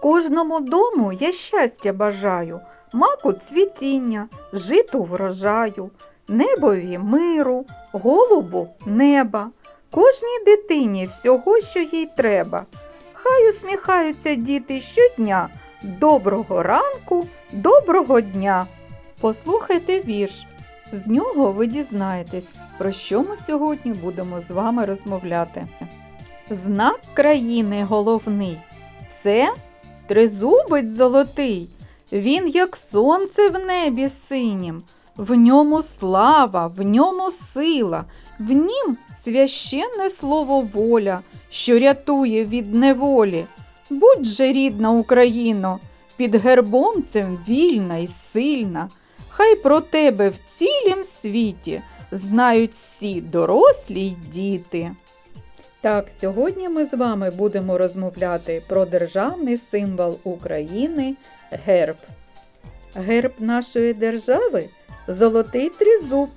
Кожному дому я щастя бажаю, маку цвітіння, житу врожаю, небові миру, голубу неба, кожній дитині всього, що їй треба. Хай усміхаються діти щодня. Доброго ранку, доброго дня. Послухайте вірш. З нього ви дізнаєтесь, про що ми сьогодні будемо з вами розмовляти. Знак країни головний це тризубець золотий. Він, як сонце в небі синім, в ньому слава, в ньому сила, в нім священне слово воля, що рятує від неволі. Будь же рідна Україно, під гербом цим вільна і сильна. Хай про тебе в цілім світі знають всі дорослі й діти. Так, сьогодні ми з вами будемо розмовляти про державний символ України герб. Герб нашої держави золотий тризуб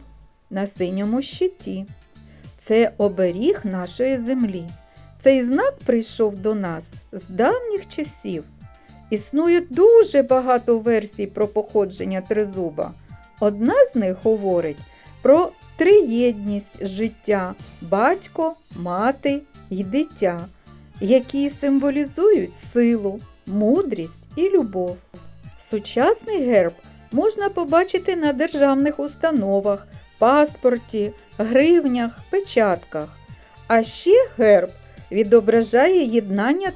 на синьому щиті. Це оберіг нашої землі. Цей знак прийшов до нас з давніх часів. Існує дуже багато версій про походження тризуба. Одна з них говорить про триєдність життя батько, мати і дитя, які символізують силу, мудрість і любов. Сучасний герб можна побачити на державних установах, паспорті, гривнях, печатках. А ще герб відображає єднання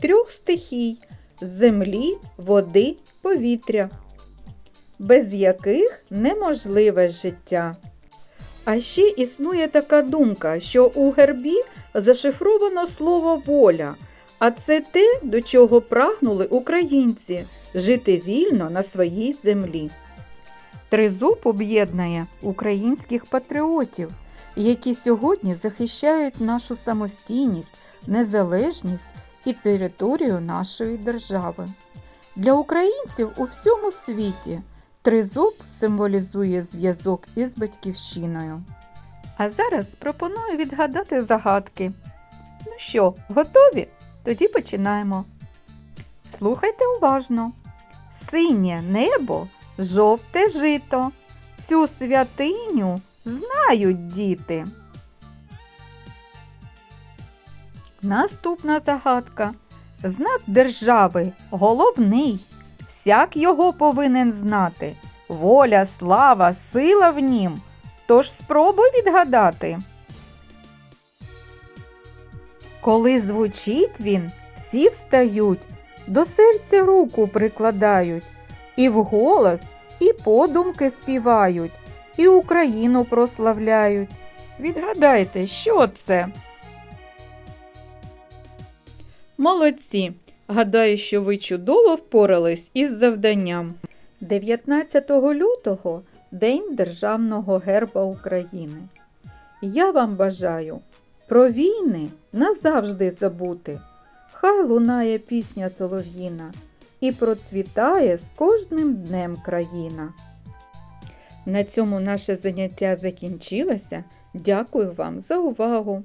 трьох стихій землі, води, повітря, без яких неможливе життя. А ще існує така думка, що у гербі зашифровано слово воля, а це те, до чого прагнули українці жити вільно на своїй землі. Тризуб об'єднує українських патріотів, які сьогодні захищають нашу самостійність, незалежність і територію нашої держави. Для українців у всьому світі тризуб символізує зв'язок із батьківщиною. А зараз пропоную відгадати загадки. Ну що, готові? Тоді починаємо. Слухайте уважно. Синє небо, жовте жито. Цю святиню знають діти. Наступна загадка. Знак держави головний. Всяк його повинен знати. Воля, слава, сила в нім. Тож спробуй відгадати. Коли звучить він, всі встають, до серця руку прикладають, і вголос, і подумки співають, і Україну прославляють. Відгадайте, що це? Молодці! Гадаю, що ви чудово впорались із завданням. 19 лютого День Державного герба України. Я вам бажаю про війни назавжди забути. Хай лунає пісня солов'їна і процвітає з кожним днем країна. На цьому наше заняття закінчилося. Дякую вам за увагу!